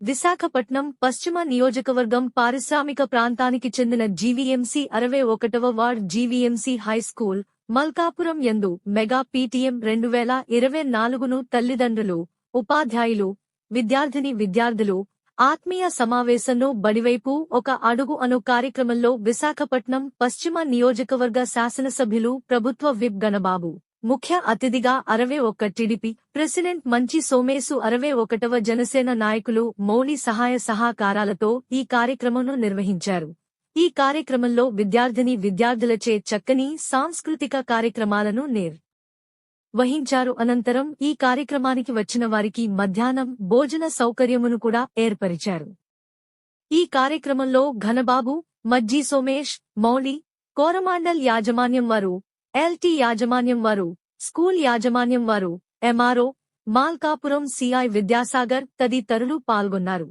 విశాఖపట్నం పశ్చిమ నియోజకవర్గం పారిశ్రామిక ప్రాంతానికి చెందిన జీవీఎంసీ అరవై ఒకటవ వార్డ్ జీవీఎంసీ హైస్కూల్ మల్కాపురం యందు మెగా పీటీఎం రెండు వేల ఇరవై నాలుగును తల్లిదండ్రులు ఉపాధ్యాయులు విద్యార్థిని విద్యార్థులు ఆత్మీయ సమావేశంలో బడివైపు ఒక అడుగు అను కార్యక్రమంలో విశాఖపట్నం పశ్చిమ నియోజకవర్గ శాసనసభ్యులు ప్రభుత్వ విప్ గణబాబు. ముఖ్య అతిథిగా అరవై ఒక్క టీడీపీ ప్రెసిడెంట్ మంచి సోమేసు అరవై ఒకటవ జనసేన నాయకులు మౌలి సహాయ సహకారాలతో ఈ కార్యక్రమంను నిర్వహించారు. ఈ కార్యక్రమంలో విద్యార్థిని విద్యార్థులచే చక్కని సాంస్కృతిక కార్యక్రమాలను నేర్ వహించారు. అనంతరం ఈ కార్యక్రమానికి వచ్చిన వారికి మధ్యాహ్నం భోజన సౌకర్యమును కూడా ఏర్పరిచారు. ఈ కార్యక్రమంలో ఘనబాబు మజ్జీ సోమేష్ మౌలి కోరమాండల్ యాజమాన్యం వారు ఎల్టీ యాజమాన్యం వారు స్కూల్ యాజమాన్యం వారు ఎంఆర్ఓ మాల్కాపురం సిఐ విద్యాసాగర్ తదితరులు పాల్గొన్నారు.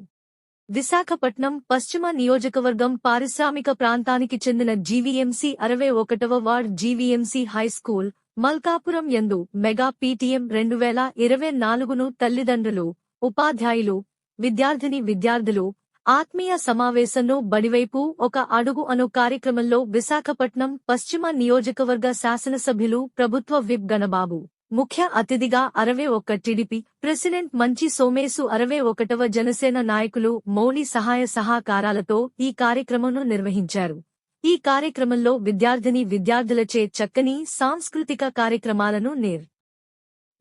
విశాఖపట్నం పశ్చిమ నియోజకవర్గం పారిశ్రామిక ప్రాంతానికి చెందిన జీవీఎంసీ అరవై ఒకటవ వార్డ్ జీవీఎంసీ హైస్కూల్ మల్కాపురం యందు మెగా పీటీఎం రెండు వేల ఇరవై నాలుగును తల్లిదండ్రులు ఉపాధ్యాయులు విద్యార్థిని విద్యార్థులు ఆత్మీయ సమావేశంలో బడివైపు ఒక అడుగు అను కార్యక్రమంలో విశాఖపట్నం పశ్చిమ నియోజకవర్గ శాసనసభ్యులు ప్రభుత్వ విప్ గణబాబు. ముఖ్య అతిథిగా అరవై ఒక్క టీడీపీ ప్రెసిడెంట్ మంచి సోమేసు అరవై ఒకటవ జనసేన నాయకులు మౌలి సహాయ సహకారాలతో ఈ కార్యక్రమంను నిర్వహించారు. ఈ కార్యక్రమంలో విద్యార్థిని విద్యార్థులచే చక్కని సాంస్కృతిక కార్యక్రమాలను నేర్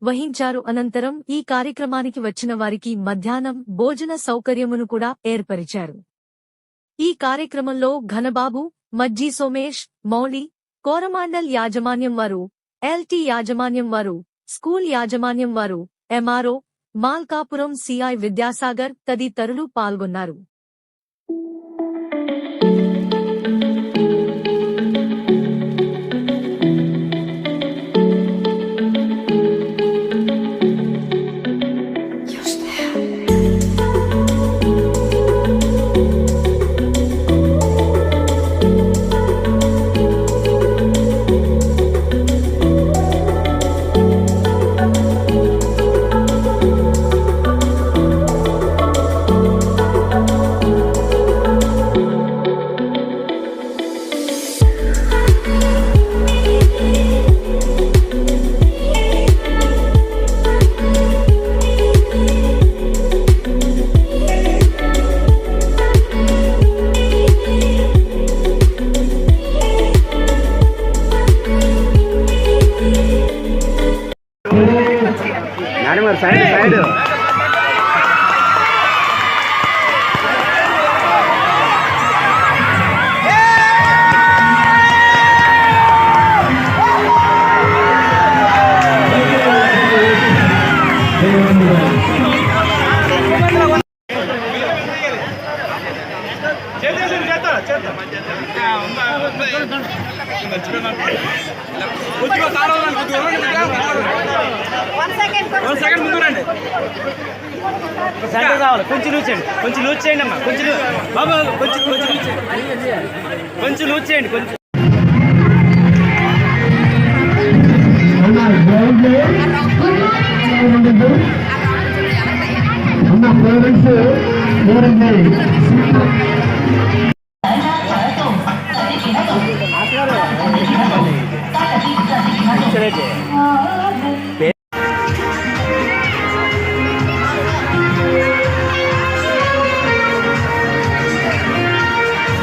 వహించారు. అనంతరం ఈ కార్యక్రమానికి వచ్చిన వారికి మధ్యాహ్నం భోజన సౌకర్యమును కూడా ఏర్పరిచారు. ఈ కార్యక్రమంలో ఘనబాబు మజ్జీ సోమేష్ మౌళి కోరమాండల్ యాజమాన్యం వారు ఎల్టీ యాజమాన్యం వారు స్కూల్ యాజమాన్యం వారు ఎంఆర్ఓ మాల్కాపురం సిఐ విద్యాసాగర్ తదితరులు పాల్గొన్నారు. కొంచెం కొంచెం కొంచెం లూజ్ చేయండి కొంచెం ఉన్న పేరెంట్స్ ఎవరండి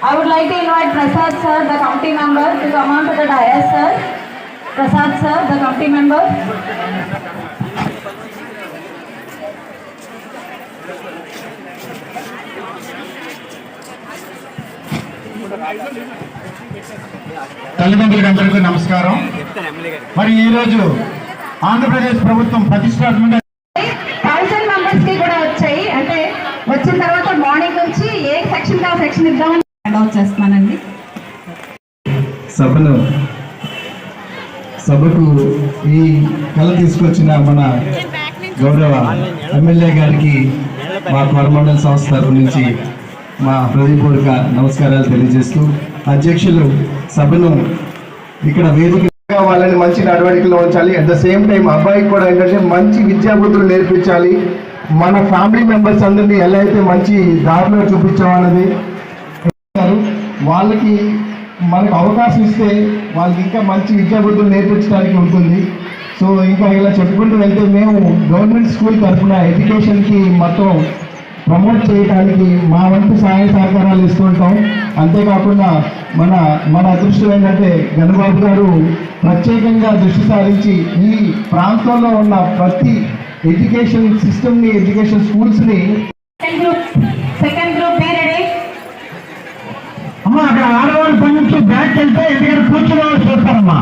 I would like to invite Prasad sir, the committee member, to come on to the dais, sir. Prasad sir, the committee member. తల్లిదండ్రులందరికీ నమస్కారం మరి ఈరోజు ఆంధ్రప్రదేశ్ ప్రభుత్వం ప్రతిష్టాత్మక ఇంకా సెక్షన్ ఇద్దామని అవుట్ చేస్తున్నానండి. సభను సభకు ఈ కళ తీసుకొచ్చిన మన గౌరవ ఎమ్మెల్యే గారికి మా కోరమండల సంస్థ తరపు నుంచి మా హృదయపూర్వక నమస్కారాలు తెలియజేస్తూ అధ్యక్షులు సభను ఇక్కడ వేదిక వాళ్ళని మంచి నడవడికలో ఉంచాలి. అట్ ద సేమ్ టైం అబ్బాయికి కూడా ఏంటంటే మంచి విద్యాబుద్ధులు నేర్పించాలి. మన ఫ్యామిలీ మెంబర్స్ అందరినీ ఎలా అయితే మంచి దారిలో చూపించామన్నది వాళ్ళకి మనకు అవకాశం ఇస్తే వాళ్ళకి ఇంకా మంచి విద్యాబుద్ధులు నేర్పించడానికి ఉంటుంది. సో ఇంకా ఇలా చెప్పుకుంటూ వెళ్తే మేము గవర్నమెంట్ స్కూల్ తరఫున ఎడ్యుకేషన్కి మొత్తం ప్రమోట్ చేయడానికి మా వంతు సహాయ సహకారాలు ఇస్తుంటాం అంతేకాకుండా మన మన అదృష్టం ఏంటంటే గణబాబు గారు ప్రత్యేకంగా దృష్టి సారించి ఈ ప్రాంతంలో ఉన్న ప్రతి ఎడ్యుకేషన్ సిస్టమ్ని ఎడ్యుకేషన్ స్కూల్స్ని. సెకండ్ గ్రూప్ అమ్మా అక్కడ ఆడవాళ్ళు నుంచి బ్యాక్ వెళ్తే ఎందుకంటే కూర్చుని వాళ్ళు చూస్తారమ్మా.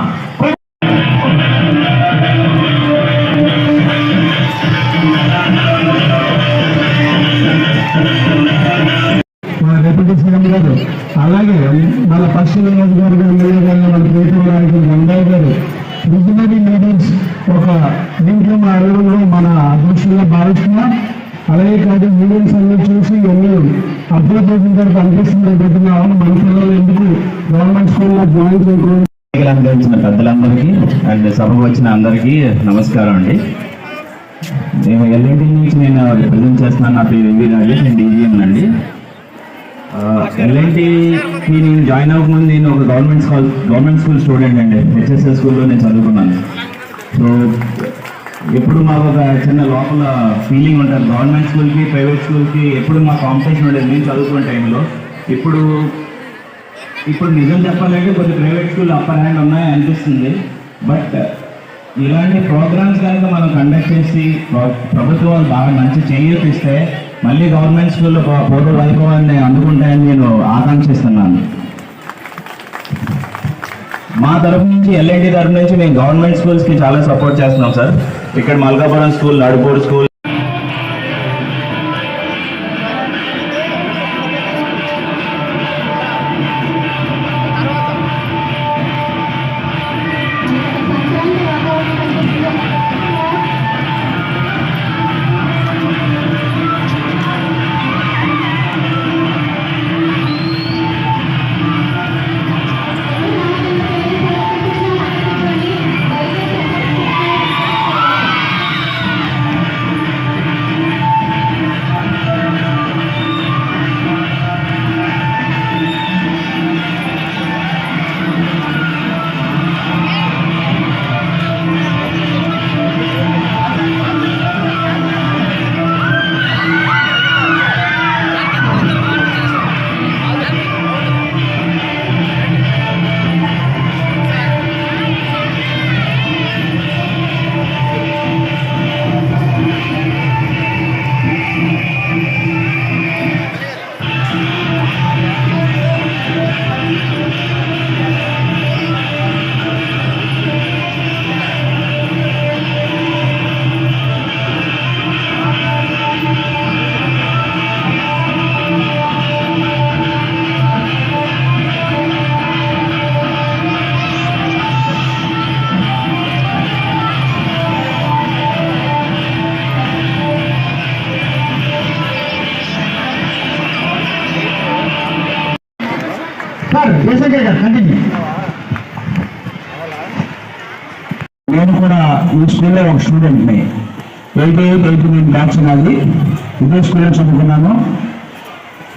మా డిప్యూటీ సీఎం గారు అలాగే మన పశ్చిమ నియోజకవర్గం ఎమ్మెల్యే గారు మన ప్రీతం నాయకులు రంగయ్య గారు విజనరీ లీడర్స్ ఒక దీంట్లో మా అడవుల్లో మన అదృష్టంగా భావిస్తున్నాం. అలాగే కాదు మీడియంస్ అన్ని చూసి ఎన్ని అప్లై తర్వాత అనిపిస్తుంది అనుకుంటున్నా మనుషుల్లో ఎందుకు గవర్నమెంట్ స్కూల్లో జాయిన్ చేయకూడదు? అలంకరించిన పెద్దలందరికీ అండ్ సభకు వచ్చిన అందరికీ నమస్కారం అండి. నేను ఎల్ఎన్టీ నుంచి నేను రిప్రజెంట్ చేస్తున్నాను. నా పేరు ఎంవి రాజేష్ నేను డీజీఎం అండి ఎల్ఐటి నేను జాయిన్ అవ్వకముందు నేను ఒక government school government school student అండి. హెచ్ఎస్ఎస్ స్కూల్లో నేను చదువుకున్నాను. సో ఎప్పుడు మాకు ఒక చిన్న లోపల ఫీలింగ్ ఉంటుంది. గవర్నమెంట్ స్కూల్కి ప్రైవేట్ స్కూల్కి ఎప్పుడు మా కాంపిటీషన్ ఉండేది. నేను చదువుకున్న టైంలో ఇప్పుడు ఇప్పుడు నిజం చెప్పాలంటే కొన్ని ప్రైవేట్ స్కూల్ అప్పర్ హ్యాండ్ ఉన్నాయి అనిపిస్తుంది. బట్ ఇలాంటి ప్రోగ్రామ్స్ కనుక మనం కండక్ట్ చేసి ప్రభుత్వాలు బాగా మంచి చేయూతిస్తే మళ్ళీ గవర్నమెంట్ స్కూల్లో పూర్వ వైభవాన్ని అందుకుంటాయని నేను ఆకాంక్షిస్తున్నాను. మా తరఫు నుంచి ఎల్ఐటి తరఫు నుంచి మేము గవర్నమెంట్ స్కూల్స్కి చాలా సపోర్ట్ చేస్తున్నాం సార్ ఇక్కడ మల్కాపురం స్కూల్ నడుపూర్ స్కూల్ జయశంకర్ గారు కంటిన్యూ నేను కూడా ఈ స్కూల్లో ఒక స్టూడెంట్ని eighty eight eighty nine batch నాది ఇదే స్కూల్లో చదువుకున్నాను.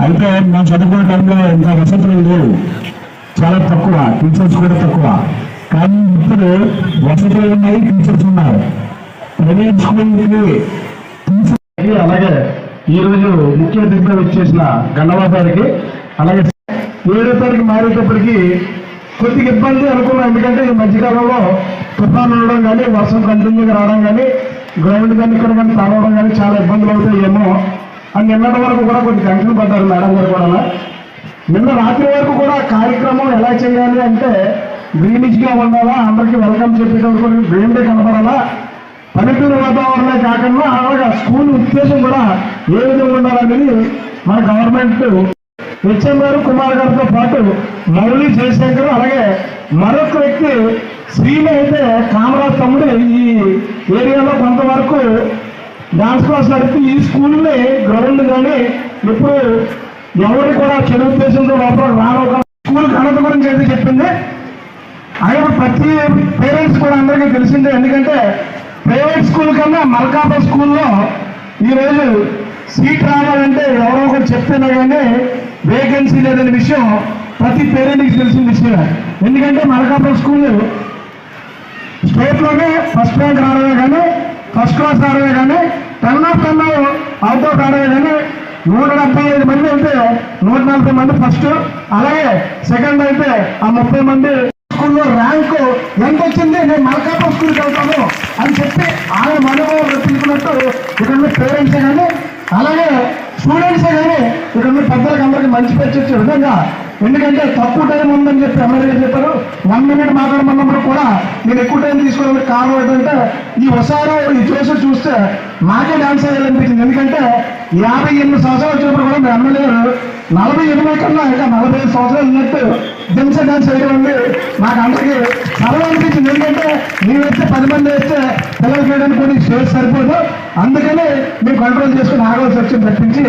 అయితే నేను చదువుకునే టైంలో ఇంకా వసతులు లేవు. చాలా తక్కువ టీచర్స్ కూడా తక్కువ. కానీ ఇప్పుడు వసతులు ఉన్నాయి టీచర్స్ ఉన్నారు. ప్రైవేట్ స్కూల్కి టీచర్ అలాగే ఈ రోజు ముఖ్య అతిథిగా వచ్చేసిన గన్నవాసారికి అలాగే ఏడో తారీఖు మారేటప్పటికి కొద్దిగా ఇబ్బంది అనుకున్నాం ఎందుకంటే ఈ మధ్యకాలంలో తుఫాన్ ఉండడం కానీ వర్షం కంటిన్యూగా రావడం కానీ గ్రౌండ్ కానీ ఇక్కడ కానీ తడవడం కానీ చాలా ఇబ్బందులు అవుతాయేమో అని నిన్నటి వరకు కూడా కొద్దిగా టెన్షన్ పడ్డారు మేడం గారు కూడా. నిన్న రాత్రి వరకు కూడా కార్యక్రమం ఎలా చేయాలి అంటే గ్రీనిష్గా ఉండాలా అందరికీ వెల్కమ్ చెప్పేటప్పుడు గ్రీన్ డే కనపడాలా పల్లెటూరు వాతావరణమే కాకుండా అలాగా స్కూల్ ఉద్దేశం కూడా ఏ విధంగా ఉండాలనేది మన గవర్నమెంట్ హెచ్ఎం గారు కుమార్ గారితో పాటు మురళీ జయశంకర్ అలాగే మరొక వ్యక్తి శ్రీని అయితే కామరాజ్ తమ్ముడు ఈ ఏరియాలో కొంతవరకు డాన్స్ క్లాస్ నడిపి ఈ స్కూల్ని గ్రౌండ్ కానీ ఇప్పుడు ఎవరు కూడా చెడు ఉద్దేశంతో లోపల రాను స్కూల్ ఘనత గురించి అయితే చెప్పింది ఆయన ప్రతి పేరెంట్స్ కూడా అందరికీ తెలిసిందే ఎందుకంటే ప్రైవేట్ స్కూల్ కన్నా మల్కాపా స్కూల్లో ఈరోజు సీట్ రావాలంటే ఎవరో ఒకరు చెప్తున్నా కానీ వేకెన్సీ లేదనే విషయం ప్రతి పేరెంట్కి తెలిసిన విషయం ఎందుకంటే మలకాపురం స్కూల్ స్టేట్లోనే ఫస్ట్ ర్యాంక్ రావడమే కానీ ఫస్ట్ క్లాస్ రావడమే కానీ ten of ten out of రావడమే కానీ నూట డెబ్బై ఐదు మంది అయితే నూట నలభై మంది ఫస్ట్. అలాగే సెకండ్ అయితే ఆ ముప్పై మంది స్కూల్లో ర్యాంకు ఎంత వచ్చింది? నేను మల్కాపూర్ స్కూల్కి వెళ్తాను అని చెప్పి ఆయన మనోభావం రప్పించుకున్నట్టు ఇక్కడ ఉన్న పేరెంట్సే కానీ అలాగే స్టూడెంట్సే కానీ ఇక్కడ ఉన్న పెద్దలకు అందరికీ మంచి పేరు వచ్చే విధంగా ఎందుకంటే తక్కువ టైం ఉందని చెప్పి ఎమ్మెల్యే చెప్పారు. వన్ మినిట్ మాట్లాడమన్నప్పుడు కూడా నేను ఎక్కువ టైం తీసుకోవడానికి కారణం ఏంటంటే ఈ ఒకసారి ఈ చూసి చూస్తే మాకే డాన్స్ అయ్యాలనిపించింది ఎందుకంటే యాభై ఎనిమిది సంవత్సరాలు వచ్చినప్పుడు కూడా మీ ఎమ్మెల్యే నలభై ఎనిమిది కన్నా ఇంకా నలభై ఐదు సంవత్సరాలు ఉన్నట్టు దింస డాన్స్ వేయడం ఉంది. నాకు అందరికీ సరదా అనిపించింది ఎందుకంటే ನೀವು వేస్తే పది మంది వేస్తే పిల్లలకి వేయడానికి కొన్ని స్టేజ్ సరిపోదు. అందుకనే మేము కంట్రోల్ చేసుకుని ఆగవలసి వచ్చింది తప్పించి.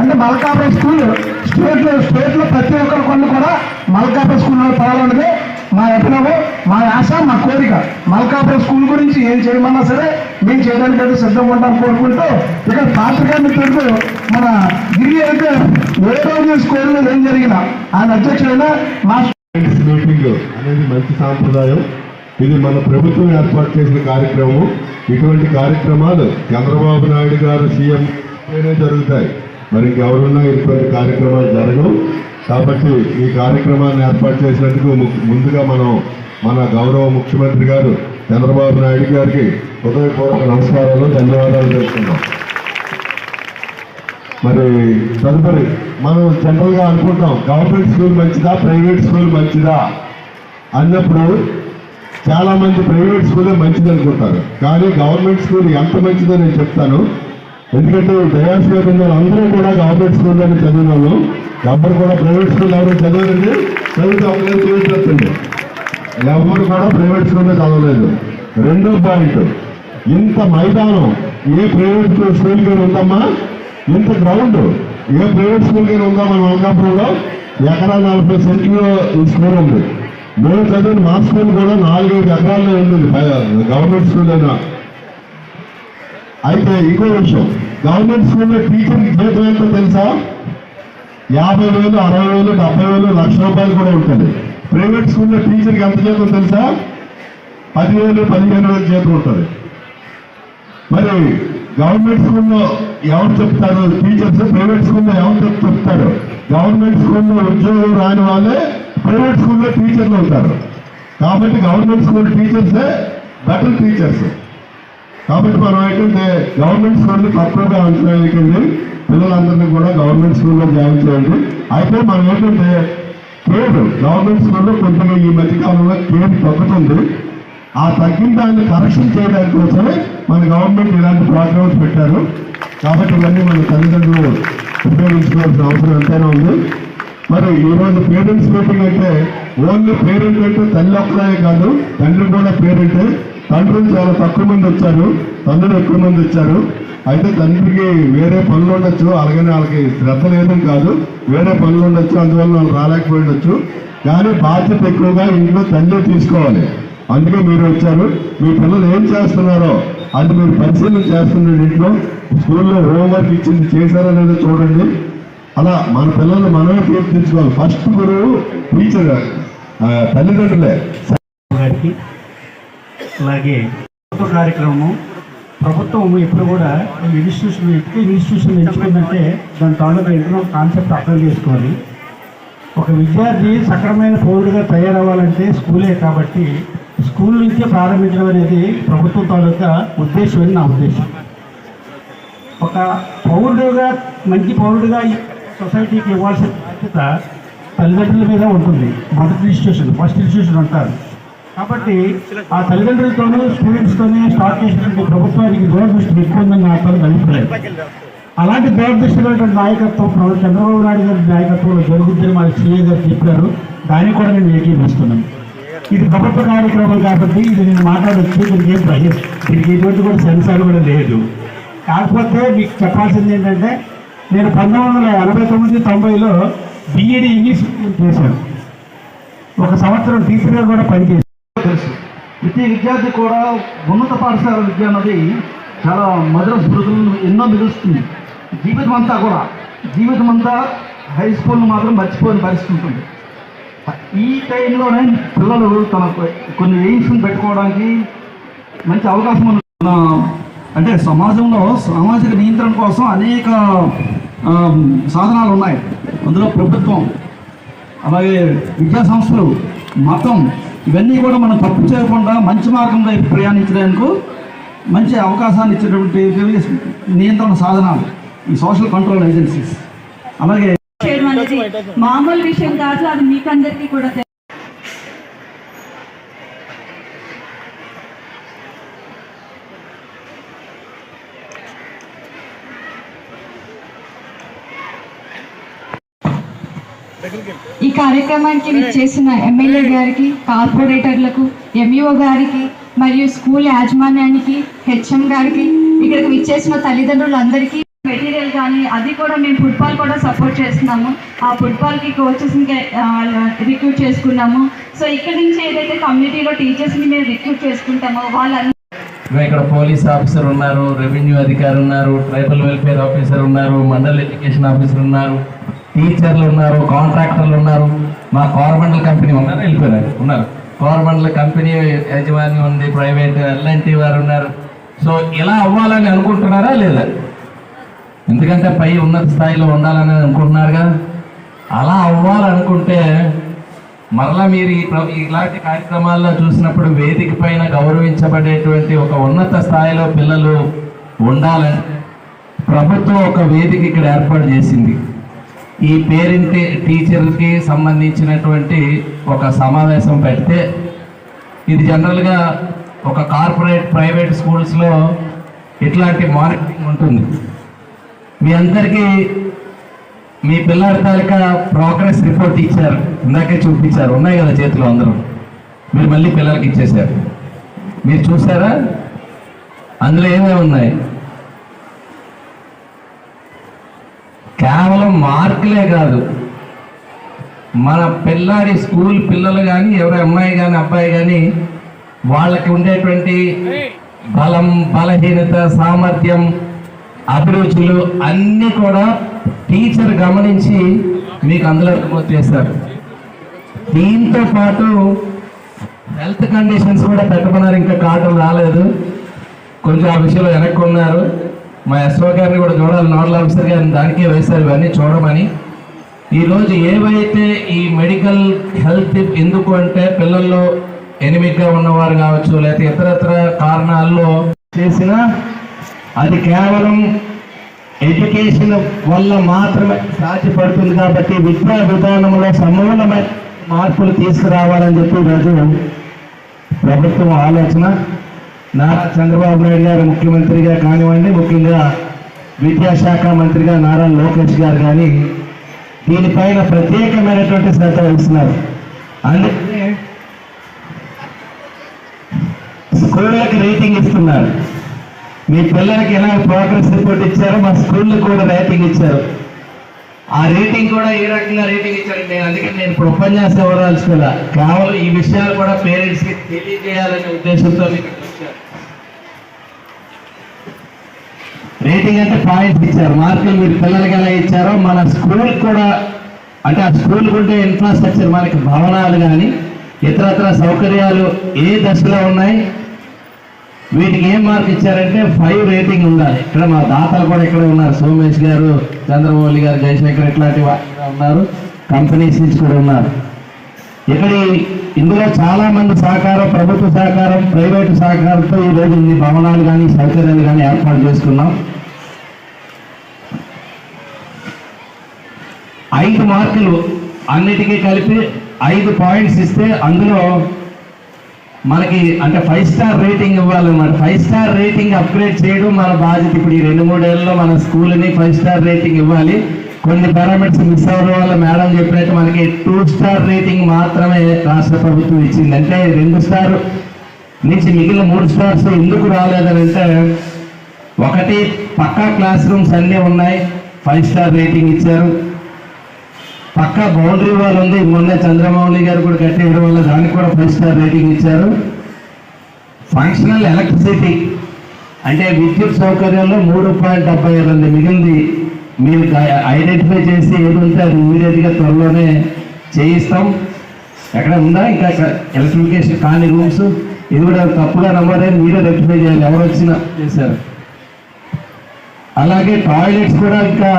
అంటే మలకాపురం స్కూల్ స్టేట్లో స్టేట్లో ప్రతి ఒక్కరు కొన్ని కూడా మల్కాపురం స్కూల్లో పడాలన్నదే మా అభినవం మా ఆశ మా కోరిక. మల్కాపురం స్కూల్ గురించి ఏం చేయమన్నా సరే మేము చేయడానికి అయితే సిద్ధంగా ఉంటాం కోరుకుంటూ ఇక్కడ పాత్రికా మిత్రుడు మన గిరి అయితే ఏ న్యూస్ స్కూల్లో ఏం జరిగినా ఆయన అధ్యక్షుడైన మా మీటింగ్ అనేది మంచి సాంప్రదాయం. ఇది మన ప్రభుత్వం ఏర్పాటు చేసిన కార్యక్రమం. ఇటువంటి కార్యక్రమాలు చంద్రబాబు నాయుడు గారు సీఎం జరుగుతాయి. మరి ఇంకెవరున్నా ఇటువంటి కార్యక్రమాలు జరగవు. కాబట్టి ఈ కార్యక్రమాన్ని ఏర్పాటు చేసినందుకు ము- ముందుగా మనం మన గౌరవ ముఖ్యమంత్రి గారు చంద్రబాబు నాయుడు గారికి హృదయపూర్వక నమస్కారాలు ధన్యవాదాలు తెలుపుతున్నాం. మరి తదుపరి మనం జనరల్గా అనుకుంటాం గవర్నమెంట్ స్కూల్ మంచిదా ప్రైవేట్ స్కూల్ మంచిదా అన్నప్పుడు చాలామంది ప్రైవేట్ స్కూలే మంచిది అనుకుంటారు కానీ గవర్నమెంట్ స్కూల్ ఎంత మంచిదో నేను చెప్తాను. ఎందుకంటే దయాస్ మీద అందరూ కూడా గవర్నమెంట్ స్కూల్లోనే చదివిన వాళ్ళు ఎవరు కూడా ప్రైవేట్ స్కూల్ ఎవరు చదవలేదు చదివితే ఒకలేదు చూపించండి ఎవరు కూడా ప్రైవేట్ స్కూల్లో చదవలేదు. రెండో పాయింట్ ఇంత మైదానం ఏ ప్రైవేట్ స్కూల్ కానీ ఉందమ్మా? ఇంత గ్రౌండ్ ఏ ప్రైవేట్ స్కూల్ కానీ ఉందా మన వంకాపురంలో ఎకరా నలభై సెంట్లో ఈ స్కూల్ ఉంది. మేము చదివిన మా స్కూల్ కూడా నాలుగైదు ఎకరాల్లో ఉంది గవర్నమెంట్ స్కూల్ అయినా. అయితే ఇంకో విషయం. గవర్నమెంట్ స్కూల్లో టీచర్ జీతం ఎంతో తెలుసా? యాభై వేలు అరవై వేలు డెబ్బై వేలు లక్ష రూపాయలు కూడా ఉంటుంది ప్రైవేట్ స్కూల్లో టీచర్కి ఎంత జీతం తెలుసా? పదివేలు పదిహేను వేలు జీతం ఉంటుంది. మరి గవర్నమెంట్ స్కూల్లో ఎవరు చెప్తారు? టీచర్స్ ప్రైవేట్ స్కూల్లో ఎవరు చెప్తారు? గవర్నమెంట్ స్కూల్లో ఉద్యోగం రాని వాళ్ళే ప్రైవేట్ స్కూల్లో టీచర్లు ఉంటారు కాబట్టి గవర్నమెంట్ స్కూల్ టీచర్సే బెటర్ టీచర్స్. కాబట్టి మనం ఏంటంటే గవర్నమెంట్ స్కూల్ తక్కువగా అంచనా పిల్లలందరినీ కూడా గవర్నమెంట్ స్కూల్లో జాయిన్ చేయండి. అయితే మనం ఏంటంటే కేర్ గవర్నమెంట్ స్కూల్లో కొద్దిగా ఈ మధ్య కాలంలో కేర్ తగ్గుతుంది. ఆ తగ్గిన దాన్ని కరెక్షన్ చేయడానికి కోసమే మన గవర్నమెంట్ ఇలాంటి ప్రోగ్రామ్స్ పెట్టారు. కాబట్టి ఇవన్నీ మన తల్లిదండ్రులు ఉపయోగించుకోవాల్సిన అవసరం ఎంతైనా ఉంది. మరి ఈ రోజు పేరెంట్స్ మీటింగ్ అంటే ఓన్లీ పేరెంట్ అంటే తల్లి ఒక్కడే కాదు తండ్రి కూడా పేరెంట్ తండ్రులు చాలా తక్కువ మంది వచ్చారు. తండ్రులు ఎక్కువ మంది వచ్చారు. అయితే తండ్రికి వేరే పనులు ఉండొచ్చు. అలాగని వాళ్ళకి శ్రద్ధ లేదని కాదు. వేరే పనులు ఉండొచ్చు. అందువల్ల వాళ్ళు రాలేకపోయి ఉండొచ్చు. కానీ బాధ్యత ఎక్కువగా ఇంట్లో తండ్రి తీసుకోవాలి. అందుకే మీరు వచ్చారు. మీ పిల్లలు ఏం చేస్తున్నారో అది మీరు పరిశీలన చేస్తున్నాడు ఇంట్లో స్కూల్లో హోంవర్క్ ఇచ్చింది చేశారా లేదో చూడండి. అలా మన పిల్లల్ని మనమే తీర్చిదిద్దుకోవాలి. ఫస్ట్ గురువు టీచర్ తల్లిదండ్రులే. గారికి అలాగే ప్రభుత్వ కార్యక్రమము ప్రభుత్వం ఎప్పుడు కూడా ఈ ఇన్స్టిట్యూషన్ ఎడ్యుకేషన్ ఇన్స్టిట్యూషన్ ఎంచుకుందంటే దాని తాలూకా ఎన్నో కాన్సెప్ట్ అర్థం చేసుకోవాలి. ఒక విద్యార్థి సక్రమైన పౌరుడిగా తయారవ్వాలంటే స్కూలే కాబట్టి స్కూల్ నుంచే ప్రారంభించడం అనేది ప్రభుత్వం తాలూకా ఉద్దేశం అని నా ఉద్దేశం. ఒక పౌరుడుగా మంచి పౌరుడుగా సొసైటీకి ఇవ్వాల్సిన బాధ్యత తల్లిదండ్రుల మీద ఉంటుంది. మొదటి ఇన్స్టిట్యూషన్ ఫస్ట్ ఇన్స్టిట్యూషన్ అంటారు. కాబట్టి ఆ తల్లిదండ్రులతోనూ స్టూడెంట్స్తోనే స్టార్ట్ చేసినటువంటి ప్రభుత్వానికి దూరదృష్టి ఎక్కువ ఉందని నా తన అభిప్రాయం. అలాంటి దూరదృష్టి కలిగిన నాయకత్వం ప్రభు- చంద్రబాబు నాయుడు గారి నాయకత్వంలో జరుగుతుందని మా సీఏ గారు చెప్పారు. దాన్ని కూడా నేను ఏకీపిస్తున్నాను ఇది ప్రభుత్వ కార్యక్రమం కాబట్టి ఇది నేను మాట్లాడచ్చు దీనికి ఏం భయం దీనికి ఎటువంటి కూడా సెన్సార్ కూడా లేదు. కాకపోతే మీకు చెప్పాల్సింది ఏంటంటే నేను పంతొమ్మిది వందల ఎనభై తొమ్మిది తొంభైలో బిఈడి ఇంగ్లీష్ చేశాను. ఒక సంవత్సరం టీచర్గా కూడా పనిచేశాను. తెలుసు ప్రతి విద్యార్థి కూడా ఉన్నత పాఠశాల విద్య అన్నది చాలా మధుర స్మృతులను ఎన్నో మిగులుస్తుంది. జీవితం అంతా కూడా జీవితం అంతా హై స్కూల్ను మాత్రం మర్చిపోని పరిస్థితి ఉంటుంది. ఈ టైంలోనే పిల్లలు తన కొన్ని ఎయిమ్స్ని పెట్టుకోవడానికి మంచి అవకాశం ఉంది అంటే సమాజంలో సామాజిక నియంత్రణ కోసం అనేక సాధనాలు ఉన్నాయి. అందులో ప్రభుత్వం అలాగే విద్యా సంస్థలు మతం ఇవన్నీ కూడా మనం తప్పు చేయకుండా మంచి మార్గం వైపు ప్రయాణించడానికి మంచి అవకాశాన్ని ఇచ్చేటువంటి నియంత్రణ సాధనాలు ఈ సోషల్ కంట్రోల్ ఏజెన్సీస్ అలాగే మామూలు విషయం కాదు అది మీకందరికీ కూడా తెలుసు. ఈ కార్యక్రమానికి చేసిన ఎమ్మెల్యే గారికి కార్పొరేటర్లకు ఎంఈఓ గారికి మరియు స్కూల్ యాజమాన్యానికి హెచ్ఎం గారికి ఇక్కడికి విచ్చేసిన తల్లిదండ్రులందరికీ మెటీరియల్ కానీ అది కూడా మేము ఫుట్బాల్ కూడా సపోర్ట్ చేస్తున్నాము. ఆ ఫుట్బాల్కి కోచెస్ని రిక్రూట్ చేసుకున్నాము. సో ఇక్కడ నుంచి ఏదైతే కమ్యూనిటీలో టీచర్స్ని మేము రిక్రూట్ చేసుకుంటామో వాళ్ళందరూ ఇంకా ఇక్కడ పోలీస్ ఆఫీసర్ ఉన్నారు రెవెన్యూ అధికారి ఉన్నారు ట్రైబల్ వెల్ఫేర్ ఆఫీసర్ ఉన్నారు మండల్ ఎడ్యుకేషన్ ఆఫీసర్ ఉన్నారు. టీచర్లు ఉన్నారు కాంట్రాక్టర్లు ఉన్నారు మా కోరమండల్ కంపెనీ ఉన్నారు వెళ్ళిపోయారు ఉన్నారు. కోరమండల కంపెనీ యజమాని ఉంది ప్రైవేట్ ఎల్ఎన్టీ వారు ఉన్నారు. సో ఇలా అవ్వాలని అనుకుంటున్నారా లేదా? ఎందుకంటే పై ఉన్నత స్థాయిలో ఉండాలని అనుకుంటున్నారుగా? అలా అవ్వాలనుకుంటే మరలా మీరు ఈ ఇలాంటి కార్యక్రమాల్లో చూసినప్పుడు వేదిక పైన గౌరవించబడేటువంటి ఒక ఉన్నత స్థాయిలో పిల్లలు ఉండాలని ప్రభుత్వం ఒక వేదిక ఇక్కడ ఏర్పాటు చేసింది. ఈ పేరెంట్ టీచర్కి సంబంధించినటువంటి ఒక సమావేశం పెడితే ఇది జనరల్గా ఒక కార్పొరేట్ ప్రైవేట్ స్కూల్స్లో ఇట్లాంటి మానిటరింగ్ ఉంటుంది. మీ అందరికీ మీ పిల్లల తాలూకా ప్రోగ్రెస్ రిపోర్ట్ ఇచ్చారు. ఇందాకే చూపించారు. ఉన్నాయి కదా చేతిలో అందరూ. మీరు మళ్ళీ పిల్లలకి ఇచ్చేశారు. మీరు చూసారా? అందులో ఏమేమి ఉన్నాయి? కేవలం మార్కులే కాదు. మన పిల్లాడి స్కూల్ పిల్లలు కానీ ఎవరి అమ్మాయి కానీ అబ్బాయి కానీ వాళ్ళకి ఉండేటువంటి బలం బలహీనత సామర్థ్యం అభిరుచులు అన్నీ కూడా టీచర్ గమనించి మీకు అందులో నమోదు చేస్తారు దీంతో పాటు హెల్త్ కండిషన్స్ కూడా పెట్టమన్నారు ఇంకా కార్డులు రాలేదు. కొంచెం ఆ విషయంలో వెనక్కి ఉన్నారు మా ఎస్ఓ గారిని కూడా చూడాలి. నోడల్ ఆఫీసర్ గారిని దానికే వేశారు. ఇవన్నీ చూడమని. ఈరోజు ఏవైతే ఈ మెడికల్ హెల్త్ ఎందుకు అంటే పిల్లల్లో ఎనిమిగ్గా ఉన్నవారు కావచ్చు లేకపోతే ఇతరత్ర కారణాల్లో చేసిన అది కేవలం ఎడ్యుకేషన్ వల్ల మాత్రమే సాధ్యపడుతుంది కాబట్టి విద్యా విధానంలో సమూలమైన మార్పులు తీసుకురావాలని చెప్పి ఈరోజు ప్రభుత్వం ఆలోచన. నారా చంద్రబాబు నాయుడు గారు ముఖ్యమంత్రిగా కానివ్వండి ముఖ్యంగా విద్యాశాఖ మంత్రిగా నారా లోకేష్ గారు కానీ దీనిపైన ప్రత్యేకమైనటువంటి శ్రద్ధ వహిస్తున్నారు. అందుకే స్కూళ్ళకి రేటింగ్ ఇస్తున్నారు. మీ పిల్లలకి ఎలా ప్రోగ్రెస్ రిపోర్ట్ ఇచ్చారో మా స్కూళ్ళు కూడా రేటింగ్ ఇచ్చారు. ఆ రేటింగ్ కూడా ఏ రకంగా రేటింగ్ ఇచ్చారు నేను అందుకే నేను ఇప్పుడు ఉపన్యాసం ఇవ్వదలుచుకోలే కేవలం ఈ విషయాలు కూడా పేరెంట్స్కి తెలియజేయాలనే ఉద్దేశంతో నేను ఇక్కడ వచ్చాను రేటింగ్ అంటే పాయింట్స్ ఇచ్చారు. మార్కులు మీరు పిల్లలకి ఎలా ఇచ్చారో మన స్కూల్ కూడా అంటే ఆ స్కూల్ ఉండే ఇన్ఫ్రాస్ట్రక్చర్ మనకి భవనాలు కానీ ఇతరత్ర సౌకర్యాలు ఏ దశలో ఉన్నాయి వీటికి ఏం మార్క్ ఇచ్చారంటే ఫైవ్ రేటింగ్ ఉండాలి. ఇక్కడ మా దాతలు కూడా ఇక్కడ ఉన్నారు. సోమేష్ గారు చంద్రమౌళి గారు జయశంకర్ ఇట్లాంటి ఉన్నారు. కంపెనీస్ నుంచి కూడా ఉన్నారు. ఇక్కడ ఇందులో చాలా మంది సహకారం ప్రభుత్వ సహకారం ప్రైవేటు సహకారంతో ఈ రోజు ఇన్ని భవనాలు కానీ సౌకర్యాలు కానీ ఏర్పాటు చేసుకున్నాం. ఐదు మార్కులు అన్నిటికీ కలిపి ఐదు పాయింట్స్ ఇస్తే అందులో మనకి అంటే ఫైవ్ స్టార్ రేటింగ్ ఇవ్వాలన్నమాట. ఫైవ్ స్టార్ రేటింగ్ అప్గ్రేడ్ చేయడం మన బాధ్యత. ఇప్పుడు ఈ రెండు మూడేళ్ళలో మన స్కూల్ని ఫైవ్ స్టార్ రేటింగ్ ఇవ్వాలి. కొన్ని పారామీటర్స్ మిస్ అవ్వడం వల్ల మేడం చెప్పినట్టు మనకి టూ స్టార్ రేటింగ్ మాత్రమే రాష్ట్ర ప్రభుత్వం ఇచ్చింది. అంటే రెండు స్టార్ నుంచి మిగిలిన మూడు స్టార్స్ ఎందుకు రాలేదని అంటే ఒకటి పక్కా క్లాస్ రూమ్స్ అన్నీ ఉన్నాయి. ఫైవ్ స్టార్ రేటింగ్ ఇచ్చారు. పక్కా బౌండరీ వాల్ ఉంది. మొన్న చంద్రమౌళి గారు కూడా కట్టేయడం వల్ల దానికి కూడా ఫైవ్ స్టార్ రేటింగ్ ఇచ్చారు. ఫంక్షనల్ ఎలక్ట్రిసిటీ అంటే విద్యుత్ సౌకర్యంలో మూడు పాయింట్ డెబ్బై రెండు మిగిలింది మీరు ఐడెంటిఫై చేసి ఏది ఉంటే అది ఇమీడియట్గా త్వరలోనే చేయిస్తాం. ఎక్కడ ఉందా? ఇంకా ఎలక్ట్రిఫికేషన్ కాని రూమ్స్ ఇది కూడా తప్పుగా నమ్మదని మీరే రెక్టిఫై చేయాలి. ఎవరు వచ్చినా చేశారు. అలాగే టాయిలెట్స్ కూడా ఇంకా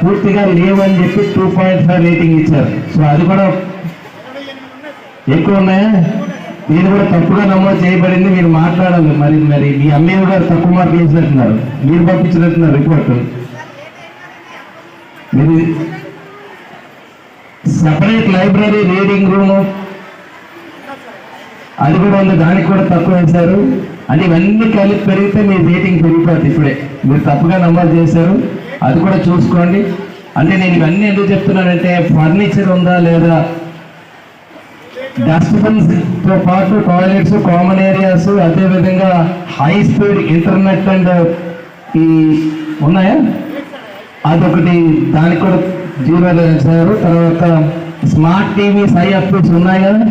పూర్తిగా లేవని చెప్పి టూ పాయింట్ ఫైవ్ రేటింగ్ ఇచ్చారు. సో అది కూడా ఎక్కువ ఉన్నాయా? మీరు కూడా తప్పుగా నమోదు చేయబడింది మీరు మాట్లాడాలి. మరి మరి మీ అమ్మేవి గారు తప్పు మార్కులు వేసినట్టున్నారు మీరు పంపించినట్టున్నారు రిపోర్ట్ మీరు సపరేట్ లైబ్రరీ రీడింగ్ రూమ్ అది కూడా ఉంది దానికి కూడా తక్కువ వేశారు. అంటే ఇవన్నీ కలిపి పెరిగితే మీ రేటింగ్ పెరిగిపోతుంది ఇప్పుడే. మీరు తప్పుగా నమోదు చేశారు. అది కూడా చూసుకోండి. అంటే నేను ఇవన్నీ ఎందుకు చెప్తున్నానంటే ఫర్నిచర్ ఉందా లేదా? డస్ట్బిన్స్తో పాటు టాయిలెట్స్ కామన్ ఏరియాస్ అదేవిధంగా హై స్పీడ్ ఇంటర్నెట్ అండ్ ఈ ఉన్నాయా? అదొకటి దానికి కూడా జీరో వేసారు తర్వాత స్మార్ట్ టీవీ సై అప్డేట్స్ ఉన్నాయి? కదా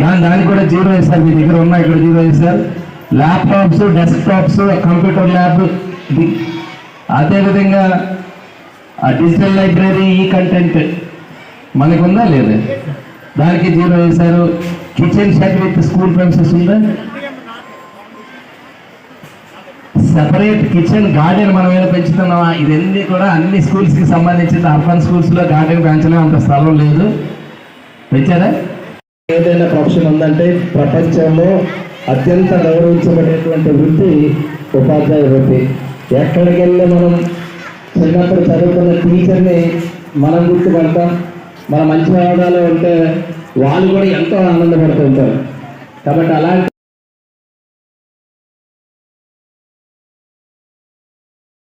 దాని దానికి కూడా జీరో వేశారు. మీ దగ్గర ఉన్నాయి ఇక్కడ జీరో వేశారు. ల్యాప్టాప్స్ డెస్క్టాప్స్ కంప్యూటర్ ల్యాబ్ అదేవిధంగా ఆ డిజిటల్ లైబ్రరీ ఈ కంటెంట్ మనకు ఉందా లేదా? దానికి జీరో వేశారు. Kitchen shed with school premises ఉందా? సెపరేట్ కిచెన్ గార్డెన్ మనం ఏమైనా పెంచుతున్నామా? ఇవన్నీ కూడా అన్ని స్కూల్స్కి సంబంధించిన అర్బన్ స్కూల్స్లో గార్డెన్ పెంచలే అంత స్థలం లేదు. పెంచారా? ఏదైనా ప్రొఫెషన్ ఉందంటే ప్రపంచంలో అత్యంత గౌరవించబడేటువంటి వృత్తి ఉపాధ్యాయ వృత్తి. ఎక్కడికి వెళ్ళి మనం చిన్నప్పుడు చదువుకున్న టీచర్ని మనం గుర్తుపడతాం. మన మంచి హోదాలో ఉంటే వాళ్ళు కూడా ఎంతో ఆనందపడుతుంటారు కాబట్టి అలాంటి